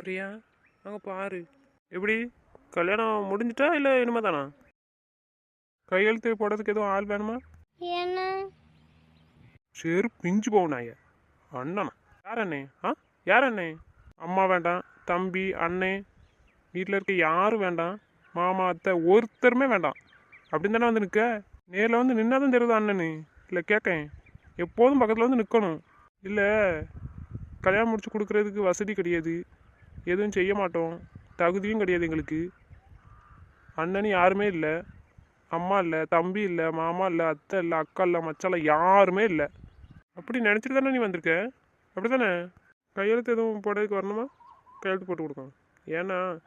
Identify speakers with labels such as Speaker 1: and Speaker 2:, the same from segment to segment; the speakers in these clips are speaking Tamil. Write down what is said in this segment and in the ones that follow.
Speaker 1: பிரியா அங்கே பாரு. எப்படி? கல்யாணம் முடிஞ்சிட்டா இல்லை இனிமே தானா? கையெழுத்து போடுறதுக்கு எதுவும் ஆள் வேணுமா?
Speaker 2: என்ன?
Speaker 1: சரி பிஞ்சு போகும் நாய அண்ணனா. யார் அண்ணே? ஆ? யார் அண்ணே? அம்மா வேண்டாம் தம்பி அண்ணே. வீட்டில் இருக்க யாரும் வேண்டாம்? மாமா அத்தை ஒருத்தருமே வேண்டாம். அப்படின்னு தானே வந்து நிற்க நேரில் வந்து நின்னா தான் தெரியுது அண்ணனு? இல்லை கேட்கேன் எப்போதும் பக்கத்தில் வந்து நிற்கணும் இல்லை கல்யாணம் முடிச்சு கொடுக்கறதுக்கு வசதி கிடையாது. எதுவும் செய்ய மாட்டோம். தகுதியும் கிடையாது எங்களுக்கு. அண்ணன் யாருமே இல்லை. அம்மா இல்லை தம்பி இல்லை மாமா இல்லை அத்தை இல்லை அக்கா இல்லை மச்சான் இல்லை யாருமே இல்லை. அப்படி நினச்சிட்டு தானே நீ வந்திருக்க? அப்படி தானே கையெழுத்து எதுவும் போடுறதுக்கு வரணுமா? கையெழுத்து போட்டு கொடுக்கணும். ஏன்னா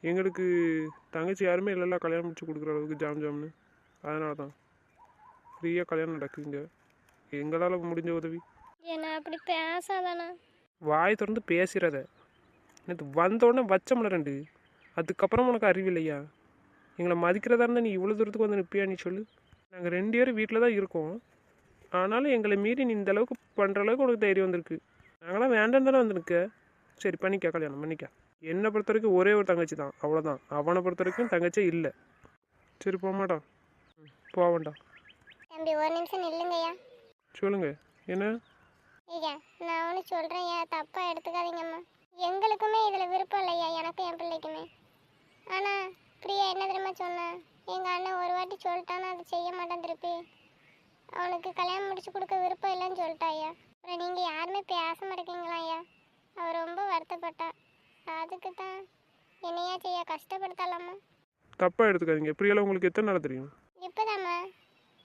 Speaker 1: எங்களுக்கு தங்கச்சி யாருமே இல்லைல்ல கல்யாணம் முடிச்சு கொடுக்குற அளவுக்கு ஜாம் ஜாம்னு. அதனால தான். ஃப்ரீயாக கல்யாணம் நடக்குதுங்க. எங்களால் முடிஞ்ச உதவி.
Speaker 2: என்ன அப்படி பேசாதானா?
Speaker 1: வாய் திறந்து பேசுகிறத நேற்று வந்த உடனே வச்சோம்ல ரெண்டு. அதுக்கப்புறம் உனக்கு அறிவில்லையா எங்களை மதிக்கிறதா இருந்தால் நீ இவ்வளோ தூரத்துக்கு வந்து நிற்பியா நீ சொல்லு. நாங்கள் ரெண்டு பேரும் வீட்டில் தான் இருக்கோம். ஆனாலும் எங்களை மீறி நீ இந்த அளவுக்கு பண்ணுற அளவுக்கு உனக்கு தைரியம் வந்திருக்கு. நாங்களாம் வேண்டாம் தானே வந்து நிற்க சரி பண்ணிக்க கல்யாணம் பண்ணிக்க. என்னை பொறுத்த வரைக்கும் ஒரே ஒரு தங்கச்சி தான் அவ்வளோதான் அவனை பொறுத்த வரைக்கும் தங்கச்சியே இல்லை. சரி போக மாட்டான் வேண்டாம்.
Speaker 2: தம்பி ஒரு நிமிஷம் நில்லுங்கய்யா
Speaker 1: சொல்லுங்க. என்ன?
Speaker 2: ஐயா நான் ஒன்று சொல்கிறேன் தப்பாக எடுத்துக்காதீங்கம்மா. எங்களுக்குமே இதில் விருப்பம் இல்லையா? எனக்கும் என் பிள்ளைக்குமே. ஆனால் பிரியா என்ன தெரியுமா சொன்னேன் எங்கள் அண்ணன் ஒரு வாட்டி சொல்லிட்டானா அதை செய்ய மாட்டான் திருப்பி. அவனுக்கு கல்யாணம் முடிச்சு கொடுக்க விருப்பம் இல்லைன்னு சொல்லிட்டா ஐயா அப்புறம் நீங்கள் யாருமே பேச மாட்டேங்கீங்களா ஐயா? அவள் ரொம்ப வருத்தப்பட்டா. அதுக்கு தான் என்னையா செய்ய கஷ்டப்படுத்தலாமா?
Speaker 1: தப்பாக எடுத்துக்காதீங்க. பிரியெல்லாம் உங்களுக்கு எத்தனை நாள் தெரியும்?
Speaker 2: இப்போதாம்மா.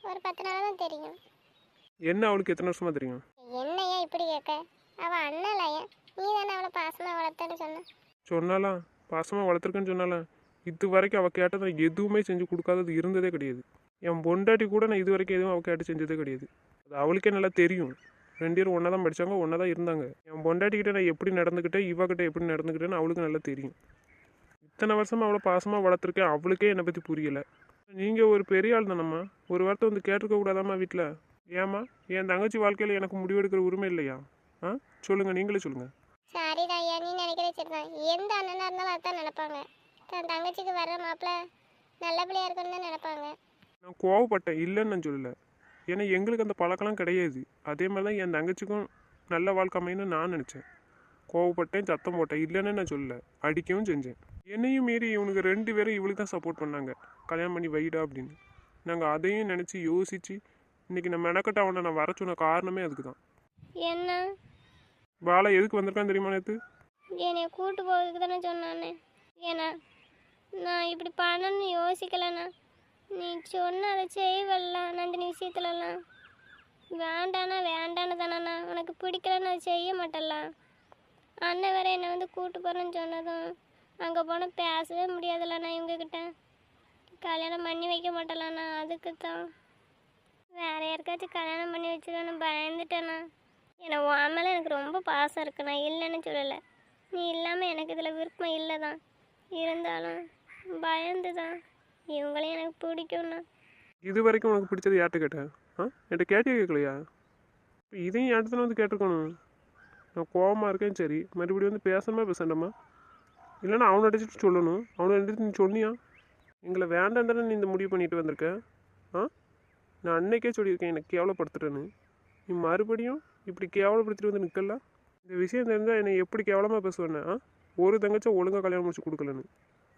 Speaker 2: ஒரு பத்து நாள் தான் தெரியும்.
Speaker 1: என்ன அவளுக்கு எத்தனை வருஷமா தெரியும்?
Speaker 2: என்னையா இப்படி கேட்க? அவள் அண்ணலையா நீ தானே அவளை பாசமாக வளர்த்தேன்னு சொன்ன?
Speaker 1: சொன்னாலாம் பாசமாக வளர்த்துருக்கேன்னு சொன்னாலாம் இது வரைக்கும் அவள் கேட்டதை எதுவுமே செஞ்சு கொடுக்காதது இருந்ததே கிடையாது. என் பொண்டாட்டி கூட நான் இது வரைக்கும் எதுவும் அவள் கேட்டு செஞ்சதே கிடையாது. அது அவளுக்கே நல்லா தெரியும். ரெண்டு பேரும் ஒன்றா தான் படித்தாங்க ஒன்றா தான் இருந்தாங்க. என் பொண்டாட்டிக்கிட்ட நான் எப்படி நடந்துக்கிட்டேன் இவகிட்ட எப்படி நடந்துக்கிட்டேன்னு அவளுக்கு நல்லா தெரியும். இத்தனை வருஷமா அவளை பாசமாக வளர்த்துருக்கேன் அவளுக்கே என்னை பற்றி புரியலை. நீங்கள் ஒரு பெரிய ஆள் தானம்மா. ஒரு வார்த்தை வந்து கேட்டிருக்க கூடாதாம்மா வீட்டில் ஏம்மா? என் தங்கச்சி வாழ்க்கையில் எனக்கு முடிவெடுக்கிற உரிமை இல்லையா? ஆ? சொல்லுங்கள் நீங்களே சொல்லுங்கள்
Speaker 2: சரிடா ஐயா நீ நினைக்கிறே சரிதான் எந்த அண்ணனாக இருந்தாலும் அதான் நினைப்பாங்க. தன் தங்கச்சிக்கு வர்ற மாப்பிள்ள நல்ல பிள்ளையா இருக்குன்னு தான் நினைப்பாங்க.
Speaker 1: நான் கோவப்பட்டேன். இல்லைன்னு நான் சொல்லலை. ஏன்னா எங்களுக்கு அந்த பழக்கம்லாம் கிடையாது. அதே மாதிரி தான் என் தங்கச்சிக்கும் நல்ல வாழ்க்கை அமையணும்னு நான் நினச்சேன். கோவப்பட்டேன் சத்தம் போட்டேன். இல்லைன்னு நான் சொல்லலை. அடிக்கவும் செஞ்சேன். என்னையும் மீறி இவனுக்கு ரெண்டு பேரும் இவளுக்கு தான் சப்போர்ட் பண்ணாங்க. கல்யாணம் பண்ணி வைடா அப்படின்னு. நாங்கள் அதையும் நினச்சி யோசித்து இன்றைக்கி நான் மெனக்கட்ட அவனை நான் வர சொன்ன காரணமே அதுக்கு தான்
Speaker 2: என்ன?
Speaker 1: பாலா எதுக்கு வந்திருக்கான்னு தெரியுமா நேற்று
Speaker 2: என்னை கூட்டு போகிறதுக்கு தானே சொன்னானே. ஏன்னா நான் இப்படி பண்ணணும்னு யோசிக்கலண்ணா. நீ சொன்ன அதை செய்வல்லாம் நந்தினி விஷயத்துலலாம். வேண்டானா வேண்டான்னு தானண்ணா. உனக்கு பிடிக்கலன்னு அதை செய்ய மாட்டல்ல அண்ணன் வேற என்னை வந்து கூட்டு போகிறேன்னு சொன்னதும் அங்கே போனால் பேசவே முடியாதுல்லண்ணா இவங்கக்கிட்ட கல்யாணம் பண்ணி வைக்க மாட்டலாண்ணா அதுக்கு தான் வேற யாருக்காச்சும் கல்யாணம் பண்ணி வச்சிடணும் பயந்துட்டேண்ணா. ஏன்னா உன் மேலே எனக்கு ரொம்ப பாசம் இருக்கு. நான் இல்லைன்னு சொல்லலை. நீ இல்லாமல் எனக்கு இதில் விருப்பம் இல்லை தான். இருந்தாலும் பயந்து தான். இவங்களையும் எனக்கு பிடிக்கும்னா.
Speaker 1: இது வரைக்கும் உனக்கு பிடிச்சது யார்கிட்ட கேட்டேன்? ஆ? என்கிட்ட கேட்டே கேட்கலையா இப்போ இதையும் இடத்துல வந்து கேட்டிருக்கணும். நான் கோவமாக இருக்கேன் சரி. மறுபடியும் வந்து பேசாமல் பேசண்டாமா? இல்லைன்னா அவனை அடிச்சுட்டு சொல்லணும். அவனை அடிச்சுட்டு நீ சொன்னியா? எங்களை வேண்டாம் தானே நீ இந்த முடிவு பண்ணிட்டு வந்திருக்க? ஆ? நான் அன்னைக்கே சொல்லியிருக்கேன் எனக்கு கேவலப்படுத்துறேன்னு. நீ மறுபடியும் இப்படி கேவலப்படுத்திட்டு வந்து நிற்கல இந்த விஷயம் தெரிஞ்சால் என்னை எப்படி கேவலமாக பேசுவேன்னா ஒரு தங்கச்சா ஒழுங்காக கல்யாணம் முடிச்சு கொடுக்கலன்னு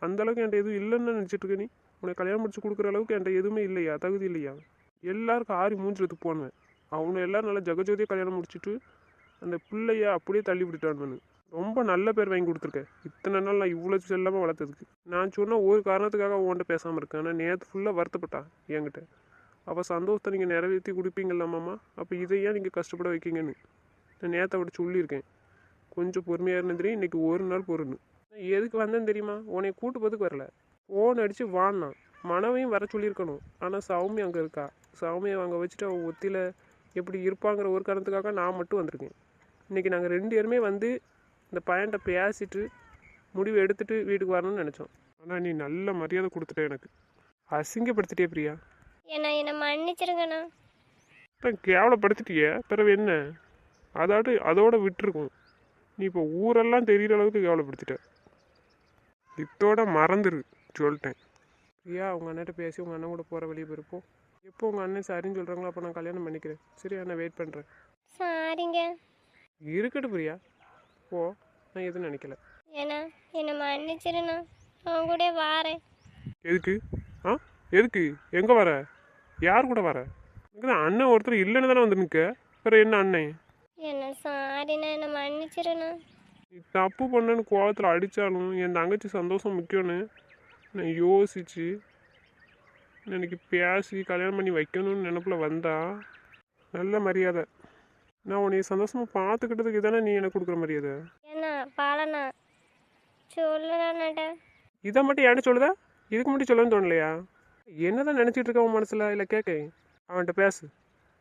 Speaker 1: அந்தளவுக்கு என்கிட்ட எதுவும் இல்லைன்னு நினச்சிட்டு இருக்க நீ. உனக்கு கல்யாணம் முடிச்சு கொடுக்குற அளவுக்கு என்கிட்ட எதுவுமே இல்லையா? தகுதி இல்லையா? எல்லாருக்கும் ஆறி மூஞ்சில் துப்புவானுவேன் அவனை எல்லாரும் நல்லா ஜெகஜோதியாக கல்யாணம் முடிச்சுட்டு அந்த பிள்ளைய அப்படியே தள்ளி விட்டுட்டான்னு ரொம்ப நல்ல பேர் வாங்கி கொடுத்துருக்கேன். இத்தனை நாள் நான் இவ்வளோ செல்லாமல் வளர்த்ததுக்கு. நான் சொன்னால் ஒரு காரணத்துக்காக உன்கிட்ட பேசாமல் இருக்கேன். ஆனால் நேற்று ஃபுல்லாக வருத்தப்பட்டா என்கிட்ட. அப்போ சந்தோஷத்தை நீங்கள் நிறைவேற்றி கொடுப்பீங்களாமாம்மா அப்போ இதை ஏன் நீங்கள் கஷ்டப்பட வைக்கீங்கன்னு. நான் நேற்று அவட்ட சொல்லியிருக்கேன். கொஞ்சம் பொறுமையாக இருந்ததுலேயும் இன்றைக்கி ஒரு நாள் பொருணும் நான் எதுக்கு வந்தேன்னு தெரியுமா? உன்னை கூட்டு போதுக்கு வரல. ஃபோன் அடித்து வாங்கினான் மனவையும் வர சொல்லியிருக்கணும். ஆனால் சௌமி அங்கே இருக்கா? சௌமியை அங்கே வச்சுட்டு அவன் ஒத்தியில் எப்படி இருப்பாங்கிற ஒரு காரணத்துக்காக நான் மட்டும் வந்திருக்கேன். இன்றைக்கி நாங்கள் ரெண்டு பேருமே வந்து இந்த பையன்கிட்ட பேசிட்டு முடிவு எடுத்துகிட்டு வீட்டுக்கு வரணும்னு நினச்சோம். ஆனால் நீ நல்ல மரியாதை கொடுத்துட்ட எனக்கு. அசிங்கப்படுத்திட்டே பிரியா.
Speaker 2: என்ன என்னை மன்னிச்சிருங்கண்ணா.
Speaker 1: அதான் கேவலப்படுத்திட்டியே பிறகு என்ன? அதாட்டு அதோட விட்டுருக்கும். நீ இப்போ ஊரெல்லாம் தெரியிற அளவுக்கு கேவலப்படுத்திட்ட. இத்தோட மறந்துரு சொல்லிட்டேன். பிரியா உங்கள் அண்ணன்ட்ட பேசி உங்கள் அண்ணன் கூட போகிற வழியை போயிருப்போம் எப்போ உங்கள் அண்ணன் சரின்னு சொல்கிறாங்களோ அப்போ நான் கல்யாணம் பண்ணிக்கிறேன். சரியா நான் வெயிட் பண்ணுறேன்
Speaker 2: சாரிங்க.
Speaker 1: இருக்கட்டும் பிரியா. போ. நான் எதுவும் நினைக்கல.
Speaker 2: ஏன்னா என்னை மன்னிச்சிருண்ணா. அவன் கூட வாரேன்.
Speaker 1: எதுக்கு? ஆ? எதுக்கு? எங்கே வர? யார் கூட வர? தான் அண்ணன் ஒருத்தர் இல்லைன்னு தானே வந்து நிற்க வேறு என்ன அண்ணன்
Speaker 2: என்ன சாரிண்ணா என்னை மன்னிச்சிருண்ணா.
Speaker 1: நீ தப்பு பண்ணேன்னு கோவத்தில் அடித்தாலும் என் தங்கச்சி சந்தோஷம் முக்கியம்னு நான் யோசிச்சு எனக்கு பேசி கல்யாணம் பண்ணி வைக்கணும்னு நினப்பில் வந்தா நல்ல மரியாதை. நான் உன்னை சந்தோஷமாக பார்த்துக்கிட்டதுக்கு தானே நீ எனக்கு கொடுக்குற மரியாதை?
Speaker 2: ஏண்ணா பாலண்ணா?
Speaker 1: இதை மட்டும் ஏன்னு சொல்லுதா? இதுக்கு மட்டும் சொல்லணும்னு தோணலையா? என்னதான் நினச்சிட்டு இருக்க உன் மனசில்? இல்லை கேட்க அவன்கிட்ட பேசு.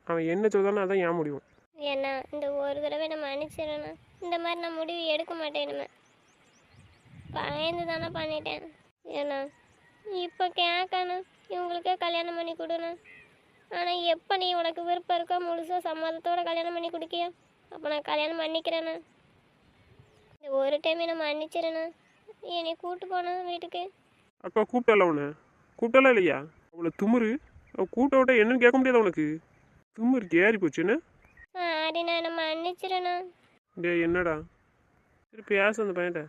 Speaker 1: அவன் என்ன சொல்லுதானோ அதான் ஏன் முடியும்
Speaker 2: ஏண்ணா இந்த ஒரு தடவை என்னை மன்னிச்சிருண்ணா இந்த மாதிரி நான் முடிவு எடுக்க மாட்டேன் பயந்து தானே பண்ணிட்டேன். ஏண்ணா இப்போ கேட்கணும் இவங்களுக்கே கல்யாணம் பண்ணி கொடுண்ணா ஆனால் எப்போ நீ உனக்கு விருப்பம் இருக்கோ முழுசாக சம்மதத்தோட கல்யாணம் பண்ணி கொடுக்கியா? அப்போ நான் கல்யாணம் பண்ணிக்கிறேண்ணா இந்த ஒரு டைம் என்னை மன்னிச்சிருண்ணா என்னை கூட்டு போனா வீட்டுக்கு?
Speaker 1: அக்கா கூப்பிட்டால உன்னை? கூப்பிட்டால இல்லையா? அவளை துமுறு அவள் கூட்ட விட்ட என்னன்னு கேட்க முடியாதா உனக்கு? துமுறு ஏறி போச்சு என்ன?
Speaker 2: சாரிண்ணா என்னை மன்னிச்சிருண்ணா.
Speaker 1: டே என்னடா? சரி பேச அந்த பையன்ட்ட.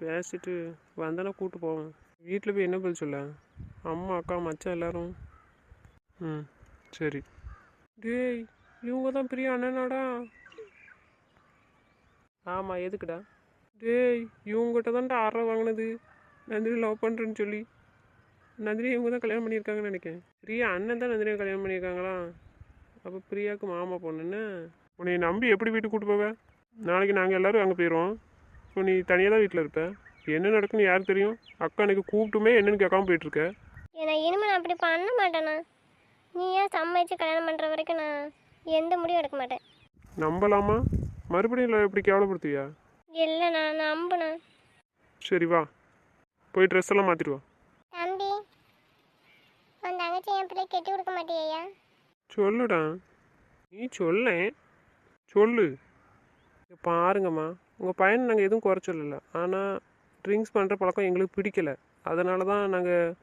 Speaker 1: பேசிட்டு வந்தானே கூப்பிட்டு போவோம். வீட்டில் போய் என்ன பதில் சொல்ல? அம்மா அக்கா மச்சான் எல்லாரும். ம் சரி. டேய் இவங்க தான் பெரிய அண்ணனாடா. ஆமாம் எதுக்குடா? டேய் இவங்ககிட்ட தான்டா அறை வாங்கினது. நந்தினி லவ் பண்ணுறேன்னு சொல்லி. நந்தினி இவங்க தான் கல்யாணம் பண்ணியிருக்காங்கன்னு நினைக்கிறேன். பிரியா அண்ணன் தான் நந்தினியை கல்யாணம் பண்ணியிருக்காங்களா? அப்போ பிரியாவுக்கு மாமா பொண்ணுன்னு உன்னை நம்பி எப்படி வீட்டுக்கு கூட்டு போவ? நாளைக்கு நாங்கள் எல்லோரும் அங்கே போயிடுவோம் இப்போ நீ தனியாக தான் வீட்டில் இருப்ப. என்ன நடக்குன்னு யாருக்கு தெரியும்? அக்கா எனக்கு கூப்பிட்டுமே என்னன்னு கேட்காம போயிட்டுருக்க.
Speaker 2: ஏன்னா இனிமேல் நான் அப்படி பண்ண மாட்டேண்ணா நீ ஏன் சம்மதிச்சு கல்யாணம் பண்ணுற வரைக்கும் நான் எந்த முடிவும் எடுக்க மாட்டேன்?
Speaker 1: நம்பலாமா? மறுபடியும் இப்படி கேவலப்படுத்துவியா?
Speaker 2: இல்லை நான் நம்புண்ணா
Speaker 1: சரி வா. போய் ட்ரெஸ் எல்லாம் மாற்றிட்டு வா.
Speaker 2: தம்பி உன் தங்கச்சி என் பிள்ளை கெட்டி கொடுக்க மாட்டியா?
Speaker 1: சொல்லுடா. நீ சொல்ல. சொல்லு. பாருங்கம்மா. உங்கள் பையனை நாங்கள் எதுவும் குறை சொல்லலை. ஆனால் ட்ரிங்க்ஸ் பண்ணுற பழக்கம் எங்களுக்கு பிடிக்கலை. அதனால தான் நாங்கள்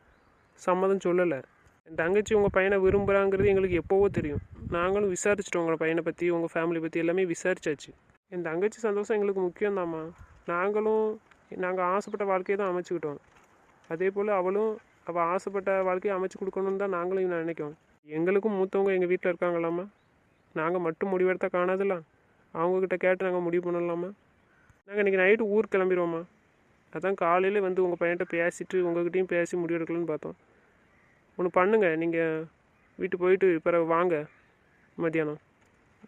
Speaker 1: சம்மதம் சொல்லலை. என் தங்கச்சி உங்கள் பையனை விரும்புகிறாங்கிறது எங்களுக்கு எப்போவோ தெரியும். நாங்களும் விசாரிச்சிட்டோம் உங்கள் பையனை பற்றி உங்கள் ஃபேமிலி பற்றி எல்லாமே விசாரிச்சாச்சு. என் தங்கச்சி சந்தோஷம் எங்களுக்கு முக்கியம்தாம்மா. நாங்களும் நாங்கள் ஆசைப்பட்ட வாழ்க்கையை தான் அமைச்சுக்கிட்டோம். அதே போல் அவளும் அவள் ஆசைப்பட்ட வாழ்க்கையை அமைச்சு கொடுக்கணுன்னு தான் நாங்களும் நினைக்கிறோம். எங்களுக்கும் மூத்தவங்க எங்கள் வீட்டில் இருக்காங்களாம்மா நாங்கள் மட்டும் முடிவெடுத்தா காணாதுல்ல அவங்கக்கிட்ட கேட்டு நாங்கள் முடிவு பண்ணலாமா? நாங்கள் இன்றைக்கி நைட்டு ஊர் கிளம்பிடுவோம்மா அதான் காலையில் வந்து உங்கள் பையன்கிட்ட பேசிட்டு உங்கள்கிட்டையும் பேசி முடிவெடுக்கலான்னு பார்த்தோம். ஒன்று பண்ணுங்கள் நீங்கள் வீட்டு போயிட்டு பிறகு வாங்க. மத்தியானம்.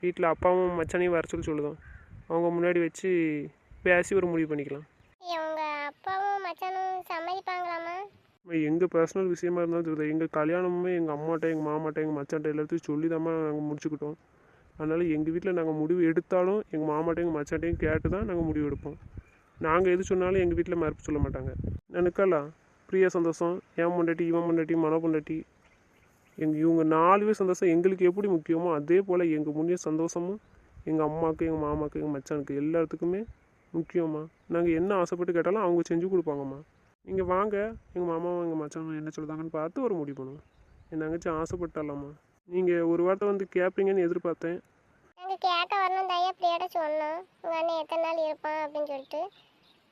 Speaker 1: வீட்டில் அப்பாவும் மச்சானையும் வர சொல்லி சொல்லுதோம். அவங்க முன்னாடி வச்சு பேசி ஒரு முடிவு பண்ணிக்கலாம்
Speaker 2: உங்க அப்பாவும் மச்சானும் சம்மதிப்பாங்களாமா
Speaker 1: எங்கள் பர்சனல் விஷயமா இருந்தாலும் தெரியுது எங்கள் கல்யாணமுமே எங்கள் அம்மாட்ட எங்கள் மாமாட்ட எங்கள் மச்சான்ட்ட எல்லாத்தையும் சொல்லி தான் நாங்கள் முடிச்சுக்கிட்டோம். அதனால் எங்கள் வீட்டில் நாங்கள் முடிவு எடுத்தாலும் எங்கள் மாமாட்டையும் எங்கள் மச்சான்ட்டையும் கேட்டு தான் நாங்கள் முடிவு எடுப்போம். நாங்கள் எது சொன்னாலும் எங்கள் வீட்டில் மறுப்பு சொல்ல மாட்டாங்க. எனக்கல்ல பிரியா சந்தோஷம் என் பொண்டாட்டி இவன் பொண்டாட்டி மன பொண்டாட்டி எங்கள் இவங்க நாலு பேர் சந்தோஷம். எங்களுக்கு எப்படி முக்கியமோ அதே போல் எங்கள் முன்னே சந்தோஷமும் எங்கள் அம்மாவுக்கு எங்கள் மாமாவுக்கு எங்கள் மச்சானுக்கு எல்லாத்துக்குமே முக்கியம்மா. நாங்கள் என்ன ஆசைப்பட்டு கேட்டாலும் அவங்க செஞ்சு கொடுப்பாங்கம்மா. நீங்கள் வாங்க. எங்கள் மாமாவும் எங்கள் மச்சானும் என்ன சொல்லுதாங்கன்னு பார்த்து ஒரு முடிவு பண்ணுவோம். என் தங்கச்சி ஆசைப்பட்டாலாம்மா நீங்கள் ஒரு வார்த்தை வந்து கேட்பீங்கன்னு எதிர்பார்த்தேன்.
Speaker 2: நாங்கள் கேட்க வரணும் தயா அப்படியோட சொன்னோம் உங்கள் அண்ணன் எத்தனை நாள் இருப்பான் அப்படின்னு சொல்லிட்டு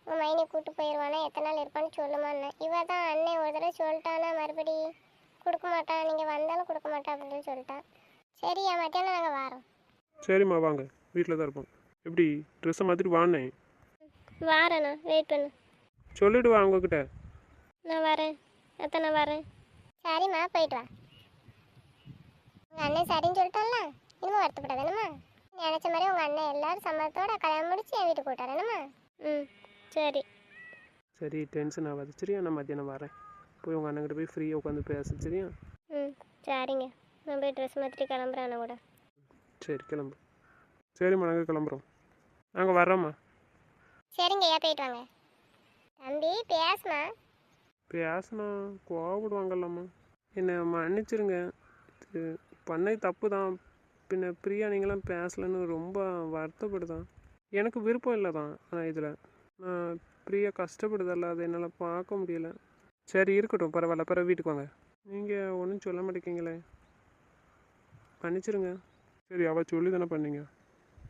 Speaker 2: உங்கள் மைனை கூட்டு போயிடுவானா எத்தனை நாள் இருப்பான்னு சொல்லுமான்னு இவ தான் அண்ணன் ஒரு தடவை சொல்லிட்டானா மறுபடி கொடுக்க மாட்டான் நீங்கள் வந்தாலும் கொடுக்க மாட்டான் அப்படின்னு சொல்லி சொல்லிட்டான் சரியா மத்தியானம் நாங்கள் வரோம்.
Speaker 1: சரிம்மா வாங்க. வீட்டில் தான் இருப்போம். எப்படி ட்ரெஸ்ஸை மாற்றிட்டு வானேன்?
Speaker 2: வாரேண்ணா வெயிட் பண்ணு.
Speaker 1: சொல்லிட்டு வா அவங்கக்கிட்ட
Speaker 2: நான் வரேன். எத்தனை வரேன். சரிம்மா போயிட்டு வா. உங்கள் அண்ணன் சரின்னு சொல்லிட்டான்ல இனிமே வருத்தப்படாது என்னம்மா? நினச்ச மாதிரி உங்கள் அண்ணன் எல்லாரும் சம்மதத்தோட கல்யாணம் முடிச்சு என் வீட்டுக்கு கூட்டாரு என்னம்மா? ம் சரி.
Speaker 1: சரி டென்ஷன் ஆகாது சரியா? நான் மத்தியானம் வரேன். போய் உங்கள் அண்ணங்கிட்ட போய் ஃப்ரீயாக உட்காந்து பேச சரியா?
Speaker 2: ம் சரிங்க. நான் போய் ட்ரெஸ் மாற்றிட்டு கிளம்புறேன் அண்ணா கூட.
Speaker 1: சரி கிளம்பு. சரிம்மா நாங்கள் கிளம்புறோம். நாங்கள் வர்றோம்மா.
Speaker 2: சரிங்க ஐயா போயிட்டு வாங்க. தம்பி பேசுமா?
Speaker 1: பேசினா கோவப்படுவாங்கல்லம்மா. என்னை மன்னிச்சிருங்க. இது பண்ணது தப்பு தான் பின்ன பிரியா நீங்களாம் பேசலன்னு ரொம்ப வருத்தப்படுதான். எனக்கு விருப்பம் இல்லை தான் ஆனால் இதில். நான் பிரியா கஷ்டப்படுதல்ல அதை என்னால் பார்க்க முடியல. சரி இருக்கட்டும். பரவாயில்ல. பிறகு வீட்டுக்கு வாங்க. நீங்கள் ஒன்றும் சொல்ல மாட்டேங்கிங்களே மன்னிச்சிருங்க. சரி அவள் சொல்லி தானே பண்ணீங்க.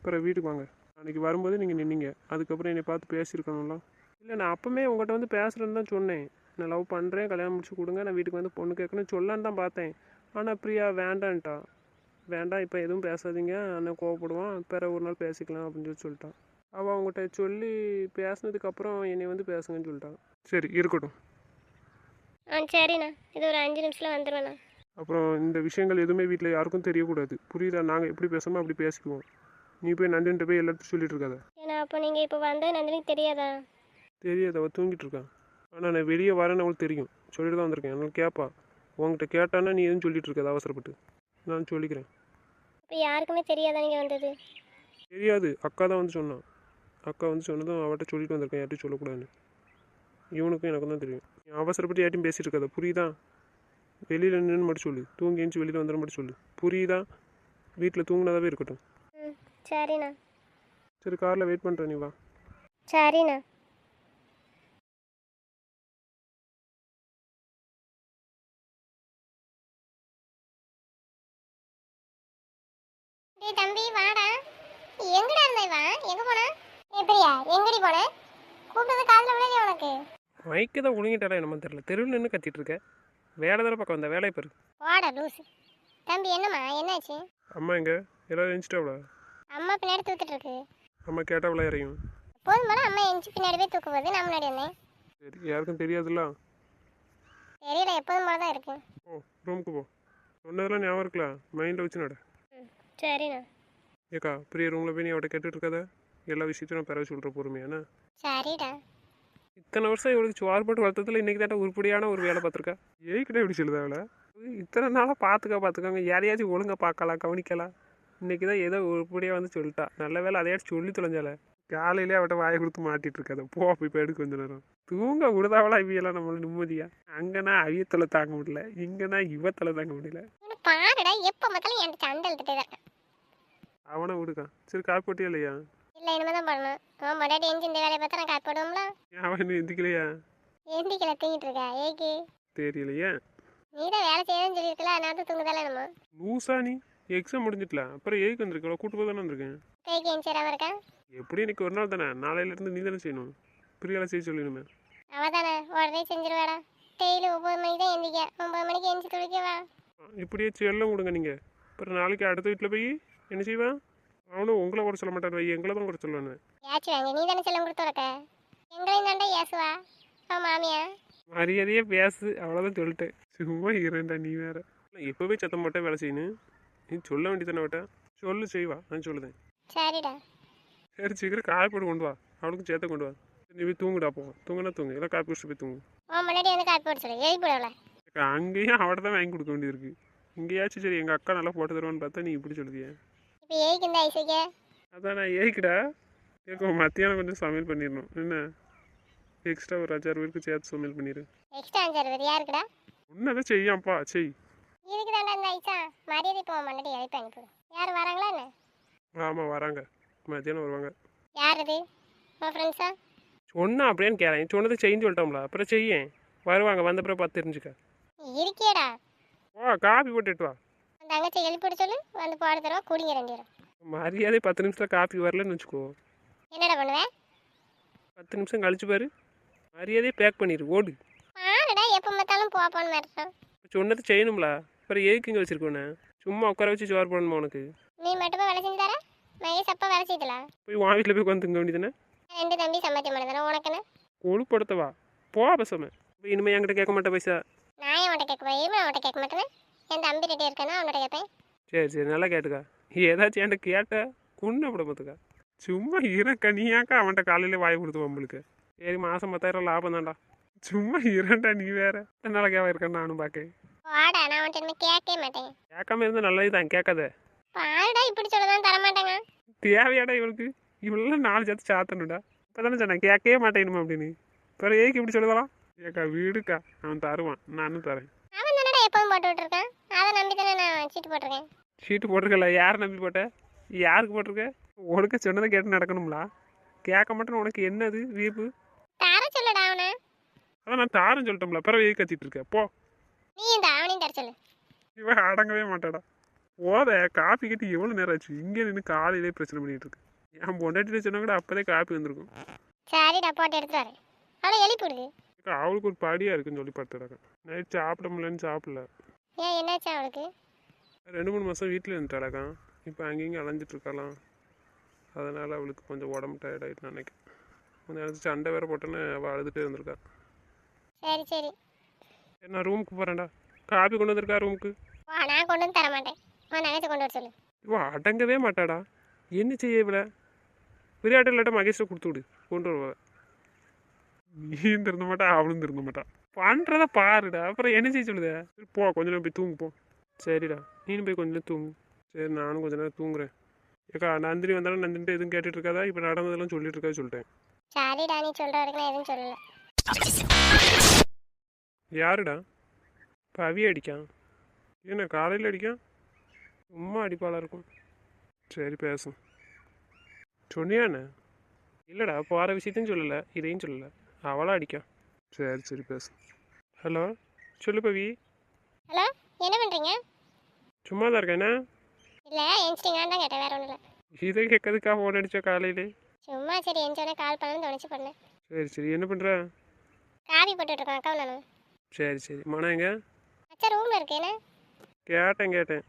Speaker 1: பிறகு வீட்டுக்கு வாங்க. அன்றைக்கி வரும்போது நீங்கள் நின்னீங்க. அதுக்கப்புறம் என்னை பார்த்து பேசியிருக்கணும்ல. இல்லை நான் அப்போமே உங்கள்கிட்ட வந்து பேசுகிறேன்னு தான் சொன்னேன். நான் லவ் பண்ணுறேன் கல்யாணம் முடிச்சு கொடுங்க நான் வீட்டுக்கு வந்து பொண்ணு கேட்கணும்னு சொல்லலான்னு தான் பார்த்தேன். ஆனால் பிரியா வேண்டான்ட்டா. வேண்டாம் இப்போ எதுவும் பேசாதீங்க. அண்ணன் கோவப்படுவான் பிறகு ஒரு நாள் பேசிக்கலாம் அப்படின்னு சொல்லி சொல்லிட்டான். அவள் அவங்ககிட்ட சொல்லி பேசினதுக்கப்புறம் என்னை வந்து பேசுங்கன்னு சொல்லிட்டான். சரி இருக்கட்டும்.
Speaker 2: ஆ சரிண்ணா. இது ஒரு அஞ்சு நிமிஷத்தில் வந்துடுவேண்ணா
Speaker 1: அப்புறம் இந்த விஷயங்கள் எதுவுமே வீட்டில் யாருக்கும் தெரியக்கூடாது. புரியுதா? நாங்கள் எப்படி பேசணுமோ அப்படி பேசிக்குவோம். நீ போய் நந்தின்ட்ட போய் எல்லாத்தையும் சொல்லிட்டு இருக்காத.
Speaker 2: ஏன்னா அப்போ நீங்கள் இப்போ வந்தால் நந்தினிக்கு தெரியாதா?
Speaker 1: தெரியாது அவள் தூங்கிட்டு இருக்கான். ஆனால் நான் வெளியே வரேன்னு அவளுக்கு தெரியும். சொல்லிட்டு தான் வந்திருக்கேன். அதனால கேட்பா உங்ககிட்ட கேட்டானா நீ எதுவும் சொல்லிட்டு இருக்காது அவசரப்பட்டு. நான் சொல்லிக்கிறேன்.
Speaker 2: இப்போ யாருக்குமே தெரியாதா நீங்கள் வந்தது?
Speaker 1: தெரியாது. அக்கா தான் வந்து சொன்னான். அக்கா வந்து சொன்னதும் அவட்ட சொல்லிட்டு வந்திருக்கேன். யார்ட்டையும் சொல்லக்கூடாதுன்னு. இவனுக்கும் எனக்கும் தான் தெரியும். நீ அவசரப்பட்டு யார்ட்டையும் பேசிட்டு இருக்காத. புரியுதா? வெளியில் நின்று மட்டும் சொல்லு. தூங்கி எழுந்துச்சு வெளியில் வந்துட மட்டும் சொல்லு. புரியுதா? வீட்டில் தூங்கினதாவே இருக்கட்டும்.
Speaker 2: சரிண்ணா.
Speaker 1: சரி காரில் வெயிட் பண்ணுறேன் நீ வா.
Speaker 2: சரிண்ணா. டேய் தம்பி வாடா. எங்கடா இருந்த இவன்? எங்க போன? ஏ பிரியா எங்கடி போன? கூப்பிட்டது காதுல விழலையா உனக்கு?
Speaker 1: மைக்கு தான் ஒழுங்கிட்டாடா என்னமோ தெரியல. தெருவில் நின்று கத்திட்டு இருக்க. வேலை தானே பக்கம் வந்த? வேலையை பாரு
Speaker 2: வாடா லூசு. தம்பி என்னம்மா? என்னாச்சு?
Speaker 1: அம்மா எங்க? எல்லாரும் எழுந்துட்டாவளா
Speaker 2: அம்மா பின்னாடி தூத்துட்டு இருக்கு.
Speaker 1: அம்மா கேட்டாவளா இறையும்.
Speaker 2: போதும் போல அம்மா எஞ்சி பின்னாடி போய் தூக்கு போகுது நான் முன்னாடி வந்தேன்.
Speaker 1: சரி யாருக்கும் தெரியாதுல்ல?
Speaker 2: தெரியல எப்போதும் போல தான் இருக்கு
Speaker 1: ஓ ரூமுக்கு போ. சொன்னதெல்லாம் ஞாபகம் இருக்கல மைண்டில் வச்சு நட
Speaker 2: சரிண்ணா.
Speaker 1: ஏக்கா பிரிய ரூமில் போய் நீ அவட்ட கேட்டுட்டு இருக்காத எல்லா விஷயத்தையும் நான் பிறகு சொல்கிற பொறுமையாண்ணா
Speaker 2: சரிடா.
Speaker 1: இத்தனை வருஷம் இவளுக்கு சுவார் போட்டு வளர்த்ததுல இன்னைக்கு தான் உருப்படியான ஒரு வேலை பார்த்துருக்கா. ஏய்கிட்ட இப்படி சொல்லுதா அவளை? இத்தனை நாளாக பார்த்துக்கா பார்த்துக்காங்க. யாரையாச்சும் ஒழுங்கா பார்க்கலாம் கவனிக்கலாம். இன்னைக்கு தான் ஏதோ உருப்படியாக வந்து சொல்லிட்டா. நல்ல வேலை அதையாச்சும் சொல்லி தொலைஞ்சால. காலையிலே அவட்ட வாயை கொடுத்து மாட்டிட்டு இருக்காத போ இப்போ எடுக்க கொஞ்ச நேரம். தூங்க விடுதாவளா இவையெல்லாம் நம்மள நிம்மதியா? அங்கன்னா அவியத்தலை தாங்க முடியல. இங்கன்னா இவத்தலை தாங்க முடியல.
Speaker 2: பாருடா எப்போ பார்த்தாலும் என்கிட்ட சண்டை இழுத்துட்டே தான்
Speaker 1: அவனை விடுக்கான் சரி காப்பி போட்டியா இல்லையா?
Speaker 2: இல்லை இனிமே தான் பண்ணணும். அவன் முன்னாடி எஞ்சி இந்த வேலையை பார்த்தா நான் காப்பி போடுவோம்ல.
Speaker 1: அவன் இன்னும் எந்திக்கலையா?
Speaker 2: எந்திக்கல தூங்கிட்டு இருக்கா. ஏக்கு
Speaker 1: தெரியலையே.
Speaker 2: நீ தான் வேலை செய்யணும்னு சொல்லியிருக்கல அதனால தான் தூங்குதால நம்ம
Speaker 1: லூசா நீ. எக்ஸாம் முடிஞ்சிட்டல. அப்புறம் ஏக்கு வந்திருக்கல கூட்டு போய் தானே வந்திருக்கேன்.
Speaker 2: கைக்கு எஞ்சிடாம இருக்கான்
Speaker 1: எப்படி இன்னைக்கு ஒரு நாள் தானே? நாளையிலேருந்து நீ தானே செய்யணும். பிரியால செய்ய சொல்லணுமே
Speaker 2: அவ தானே உடனே செஞ்சிருவாடா. டெய்லி ஒம்பது மணிக்கு தான் எந்திக்க. ஒம்பது மணிக்கு எஞ்சி துடிக்கவா
Speaker 1: இப்படியே செல்லம் கொடுங்க நீங்கள் அப்புறம் நாளைக்கு அடுத்த வீட்டில் போய் என்ன செய்வேன்? அவனும் உங்களை கூட சொல்ல மாட்டான் வை எங்களை தான் கூட சொல்லுவானு
Speaker 2: வாங்க நீ தானே செல்லம் கொடுத்து வரக்க எங்களையும் தாண்டா ஏசுவா? மாமியா.
Speaker 1: மரியாதையே பேசு அவ்வளோதான் சொல்லிட்டேன். சும்மா இரண்டா நீ வேற. எப்போவே சத்தம் போட்டே வேலை செய்யணும். நீ சொல்ல வேண்டியதானே விட்ட சொல்லு செய்வா நான் சொல்லுதேன்.
Speaker 2: சரிடா.
Speaker 1: சரி சீக்கிரம் காய் போட்டு கொண்டு வா. அவளுக்கும் சேர்த்த கொண்டு வா. நீ போய் தூங்குடா போ தூங்குனா தூங்கு. இல்லை காப்பி குடிச்சு போய் தூங்கு.
Speaker 2: முன்னாடி வந்து காப்பி போட சொல்லு எழுப்பி
Speaker 1: அங்கேயும் அவட்ட தான் வாங்கி கொடுக்க வேண்டியிருக்கு இங்கேயாச்சும் சரி எங்கள் அக்கா நல்லா போட்டு தருவான்னு பார்த்தா நீ இப்படி சொல்லுதியே.
Speaker 2: இப்போ ஏய்க்கு இந்த ஐசிக்க?
Speaker 1: அதான் நான் ஏய்க்குடா. கேட்கும் மத்தியானம் கொஞ்சம் சமையல் பண்ணிடணும். என்ன? எக்ஸ்ட்ரா ஒரு அஞ்சாறு பேருக்கு சேர்த்து சமையல் பண்ணிடு
Speaker 2: எக்ஸ்ட்ரா அஞ்சாறு பேர் யாருக்குடா
Speaker 1: ஒன்றதை செய்யாம்ப்பா செய்.
Speaker 2: இதுக்கு தாண்டா இந்த ஐசா. மரியாதை போக முன்னாடி எழுப்பி அனுப்பிவிடு யார் வராங்களா என்ன?
Speaker 1: ஆமாம் வராங்க. மத்தியானம் வருவாங்க.
Speaker 2: யார் இது உன் ஃப்ரெண்ட்ஸா
Speaker 1: சொன்னா அப்படின்னு கேளேன் சொன்னதை செய்யின்னு சொல்லிட்டோம்ல. அப்புறம் செய்யேன். வருவாங்க வந்த பிறகு பார்த்து தெரிஞ்சுக்க.
Speaker 2: இருக்கியடா.
Speaker 1: வா காப்பி போட்டுட்டு வா.
Speaker 2: அந்த தங்கச்சி எழுப்பி விட சொல்லு. வந்து போட தருவா குடிங்க ரெண்டு பேரும்.
Speaker 1: மரியாதை பத்து நிமிஷத்தில் காப்பி வரலன்னு வச்சுக்கோ.
Speaker 2: என்னடா பண்ணுவேன்
Speaker 1: பத்து நிமிஷம் கழிச்சு பாரு. மரியாதையே பேக் பண்ணிடு ஓடு.
Speaker 2: பாருடா எப்போ பார்த்தாலும் போப்பான்னு மிரட்டுறான்
Speaker 1: சொன்னது செய்யணும்ல. அப்புறம் எதுக்கு இங்கே வச்சிருக்கோண்ணே சும்மா உட்கார வச்சு சோறு போடணுமா உனக்கு?
Speaker 2: நீ மட்டுமா வேலை செஞ்சு தர மகேஷ் அப்பா வேலை செய்தலா?
Speaker 1: போய் உன் வீட்டில் போய் உட்காந்து தூங்க வேண்டியதானே
Speaker 2: ரெண்டு தம்பி சம்பாத்தியம் பண்ணுதானே உனக்குன்னு?
Speaker 1: கொழுப்படுத்தவா போ பேசாம. இனிமேல் என்கிட்ட கேட்க மாட்டேன் பைசா.
Speaker 2: நான் ஏன் உன்ட்ட கேட்க போய் உன்ட்ட கேட்க மாட்டேனே என் தம்பி ரெட்டி இருக்கானா அவன்கிட்ட கேட்பேன்.
Speaker 1: சரி சரி நல்லா கேட்டுக்கா. ஏதாச்சும் என்கிட்ட கேட்ட குண்ண விட பார்த்துக்கா. சும்மா இறக்கா நீயாக்கா அவன்கிட்ட காலையில வாய் கொடுத்து வம்பளுக்கு சரி மாதம் பத்தாயிரம் லாபம் தான்டா. சும்மா இரண்டா நீ வேற. எத்தனை கேவா இருக்கேன் நானும்
Speaker 2: வாடா நான் இனிமே கேட்கவே மாட்டேன்.
Speaker 1: கேட்காம இருந்தால் நல்லது தான் கேட்காத.
Speaker 2: பாருடா இப்படி சொல்லதான் தர மாட்டாங்க
Speaker 1: தேவையாடா இவளுக்கு. இவளெல்லாம் நாலு சேர்த்து சாத்தணும்டா. இப்போ தானே சொன்னேன் கேட்கவே மாட்டேனுமா அப்படின்னு. பிறகு ஏக்கு இப்படி சொல்லுதலாம் ஏக்கா வீடுக்கா. அவன் தருவான். நானும் தரேன்.
Speaker 2: அவன் தானடா எப்பவும் போட்டு விட்டுருக்கான்? அதை நம்பி தானே நான் சீட்டு போட்டிருக்கேன்.
Speaker 1: சீட்டு போட்டிருக்கல. யார் நம்பி போட்ட? யாருக்கு போட்டிருக்க? உனக்கு சொன்னதை கேட்டு நடக்கணும்ல? கேட்க மாட்டேன்னு உனக்கு என்னது வீப்பு?
Speaker 2: தர சொல்லுடா அவனை.
Speaker 1: அதான் நான் தாரேன்னு சொல்லிட்டோம்ல. பிறகு எதுக்கு கத்திட்டு இருக்க? போ.
Speaker 2: நீ இந்த அவனையும் தர சொல்லு.
Speaker 1: இவன் அடங்கவே மாட்டாடா. போத காப்பி கட்டி எவ்வளோ நேரம் ஆச்சு? இங்கே நின்று காலையிலே பிரச்சனை பண்ணிட்டு இருக்கு. என் பொண்டாட்டி சொன்னா கூட அப்போதே காப்பி வந்திருக்கும்.
Speaker 2: சரிடா போட்டு எடுத்துட்டு வரேன். அவளை எழுப்பி விடுது.
Speaker 1: அவளுக்கு ஒரு படியாக இருக்குன்னு சொல்லி படுத்துடாக்கா நைட் சாப்பிட முடியலன்னு சாப்பிடல.
Speaker 2: ஏன் என்னாச்சு அவளுக்கு?
Speaker 1: ரெண்டு மூணு மாதம் வீட்டில் இருந்துட்டாளாக்கா. இப்போ அங்கேயும் அலைஞ்சிட்டு இருக்கலாம் அதனால் அவளுக்கு கொஞ்சம் உடம்பு டயர்ட் ஆகிட்டு நினைக்கிறேன். கொஞ்சம் நேரத்து சண்டை வேற போட்டேன்னு அவள் அழுதுகிட்டே இருந்திருக்கா.
Speaker 2: சரி சரி.
Speaker 1: நான் ரூமுக்கு போகிறேன்டா காப்பி கொண்டு வந்திருக்கா ரூமுக்கு
Speaker 2: வா நான் கொண்டு வந்து தர மாட்டேன் உன் நகைச்சு கொண்டு வர சொல்லு.
Speaker 1: இவ அடங்கவே மாட்டாடா. என்ன செய்ய இவள? விளையாட்டு இல்லாட்ட மகேஷை கொடுத்து விடு. கொண்டு வருவா. நீயும் திருந்த மாட்டா அவளும் திருந்த மாட்டா. பண்ணுறத பாருடா. அப்புறம் என்ன செய்ய சொல்லுத? போ. கொஞ்ச நேரம் போய் தூங்கு போ. சரிடா. நீனும் போய் கொஞ்ச நேரம் தூங்கு. சரி நானும் கொஞ்ச நேரம் தூங்குறேன். ஏக்கா நந்தினி வந்தாலும் நந்தினிட்டு எதுவும் கேட்டுட்டு இருக்காதா? இப்போ நடந்ததெல்லாம் சொல்லிட்டு இருக்கா சொல்லிட்டேன்.
Speaker 2: சரிடா நீ சொல்ற வரைக்கும் நான் எதுவும் சொல்லல.
Speaker 1: யாருடா? பவி அடிக்கான் என்ன காலையில் அடிக்கான் சும்மா அடிப்பாளா இருக்கும். சரி பேசும். சொன்னியாண்ணே இல்லைடா போகிற விஷயத்தையும் சொல்லலை. இதையும் சொல்லலை. அவளா அடிக்கான் சரி சரி பேசு. ஹலோ சொல்லு பவி.
Speaker 2: ஹலோ என்ன பண்றீங்க?
Speaker 1: சும்மா தான் இருக்கேண்ணா
Speaker 2: இல்ல என்ஸ்டிங்கான்னு தான் கேட்டேன் வேற ஒன்றும் இல்லை.
Speaker 1: இதை கேட்கறதுக்கா ஃபோன் அடிச்சா காலையிலே?
Speaker 2: சும்மா சரி எஞ்சோடனே கால் பண்ணணும்னு தோணுச்சு பண்ணேன்
Speaker 1: சரி சரி என்ன பண்ணுற
Speaker 2: காபி போட்டுட்டு இருக்கோம் அக்கா நானும்.
Speaker 1: சரி சரி மனம் எங்க?
Speaker 2: அச்சா ரூம்ல இருக்கு என்ன?
Speaker 1: கேட்டேன் கேட்டேன்.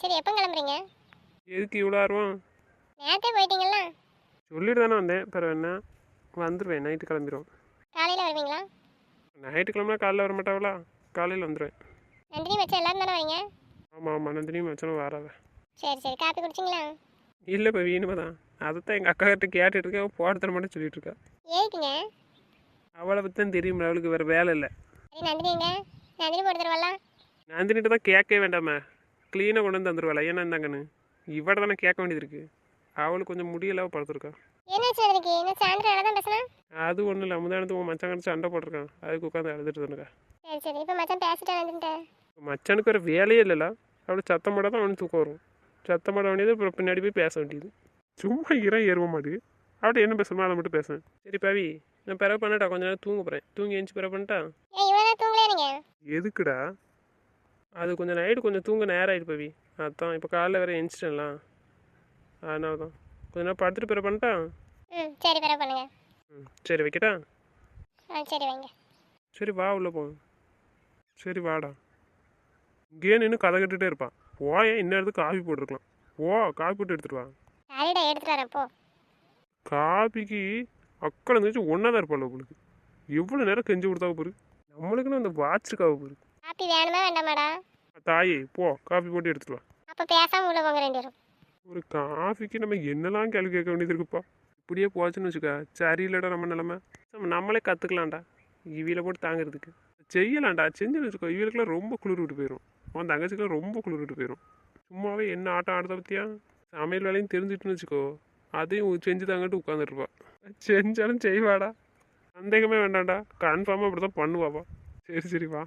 Speaker 2: சரி எப்போ கிளம்புறீங்க?
Speaker 1: எதுக்கு இவ்வளோ ஆர்வம்?
Speaker 2: நேரத்தே போயிட்டீங்களா
Speaker 1: சொல்லிட்டு தானே வந்தேன் பிறகு என்ன? வந்துடுவேன் நைட்டு கிளம்பிடுவோம்
Speaker 2: காலையில வருவீங்களா?
Speaker 1: நைட்டு கிளம்புனா காலைல வர மாட்டாவளா காலையில் வந்துடுவேன்
Speaker 2: நந்தினி வச்சு எல்லாரும் தானே வரீங்க?
Speaker 1: ஆமாம் ஆமாம் நந்தினியும் மச்சனும் வராத
Speaker 2: சரி சரி. காப்பி குடிச்சிங்களா?
Speaker 1: இல்லை இப்போ வீணுமா தான். அதைத்தான் எங்கள் அக்கா கிட்ட கேட்டுட்டு இருக்கேன். அவள் போட தர மாட்டேன்னு சொல்லிட்டு இருக்கா.
Speaker 2: ஏய்க்குங்க.
Speaker 1: அவளை பற்றி தான் தெரியும்ல. அவளுக்கு வேறு வேலை இல்லை.
Speaker 2: சரி நந்தினி எங்க? நந்தினி போட்டு தருவாளா?
Speaker 1: நந்தினிட்ட தான் கேட்கவே வேண்டாமே. க்ளீனாக கொண்டு வந்து தந்துருவாள்? ஏன்னா இருந்தாங்கன்னு இவட தானே கேட்க வேண்டியது இருக்குது அவளுக்கு கொஞ்சம் முடியல படுத்துருக்கா.
Speaker 2: என்னாச்சு நந்தினிக்கு என்ன சாயந்தரம் தான் பேசணும்
Speaker 1: அது ஒன்றும் இல்லை. முந்தானத்து உன் மச்சான் கிட்ட சண்டை போட்டிருக்கான். அதுக்கு உட்காந்து அழுதுட்டு இருந்துக்கா.
Speaker 2: சரி சரி. இப்போ மச்சான் பேசிட்டா நந்தினிட்ட
Speaker 1: மச்சானுக்கு வேறு வேலையே இல்லைல்ல அவளுக்கு சத்தம் போட தான் அவனுக்கு தூக்கம் வரும். சத்தம் போட வேண்டியது அப்புறம் பின்னாடி போய் பேச வேண்டியது. சும்மா இறம் ஏறுவ மாட்டு அவட்ட என்ன பேசணுமோ அதை மட்டும் பேசுவேன். சரி பவி நான் பிறகு பண்ணட்டா? கொஞ்ச நேரம் தூங்க போகிறேன் தூங்கி எழுந்துச்சு பிறகு பண்ணிட்டா? எதுக்குடா? அது கொஞ்சம் நைட்டு கொஞ்சம் தூங்க நேரம் ஆயிட்டு பவி. அதான் இப்போ காலைல வேறு எழுந்துச்சிட்டேன்ல அதனால தான் கொஞ்ச நேரம் படுத்துட்டு பிறகு பண்ணிட்டா?
Speaker 2: ம் சரி பிறகு பண்ணுங்க.
Speaker 1: ம் சரி வைக்கட்டா?
Speaker 2: ஆ சரி வைங்க.
Speaker 1: சரி வா உள்ளே போ. சரி வாடா. இங்கேயே நின்று கதை கட்டுட்டே இருப்பான் போயேன் இந்நேரத்துக்கு காஃபி போட்டிருக்கலாம். போ காஃபி போட்டு எடுத்துட்டு வா.
Speaker 2: சரிடா எடுத்துட்டு வரேன் போ.
Speaker 1: காபிக்கு அக்கறை இருந்துச்சு ஒன்றா தான் இருப்பாள் உங்களுக்கு எவ்வளோ நேரம் கெஞ்சி கொடுத்தாவ போரு? நம்மளுக்குன்னு அந்த வாட்ச் இருக்காவ போரு.
Speaker 2: காப்பி வேணுமா வேண்டாமாடா?
Speaker 1: தாயே போ காஃபி போட்டு எடுத்துட்டு வா.
Speaker 2: அப்போ பேசாம உள்ள போங்க ரெண்டு பேரும்.
Speaker 1: ஒரு காஃபிக்கு நம்ம என்னெல்லாம் கேள்வி கேட்க வேண்டியது இருக்குப்பா? இப்படியே போச்சுன்னு வச்சுக்கா சரியில்லடா நம்ம நிலமை. நம்ம நம்மளே கற்றுக்கலாம்டா இவியில் போட்டு தாங்கிறதுக்கு. செய்யலாம்டா. செஞ்சுன்னு வச்சுக்கோ இவிலுக்குலாம் ரொம்ப குளிர் விட்டு போயிடும் உன் தங்கச்சிக்கெல்லாம் ரொம்ப குளிர் விட்டு போயிடும் சும்மாவே என்ன ஆட்டம் ஆடுத பற்றியா சமையல் வேலையும் தெரிஞ்சுட்டுன்னு வச்சுக்கோ அதையும் செஞ்சு தாங்கட்டு உட்காந்துருப்பா செஞ்சாலும் செய்வாடா. சந்தேகமே வேண்டாம்டா. கன்ஃபார்மாக இப்படி தான் பண்ணுவாப்பா. சரி சரிப்பா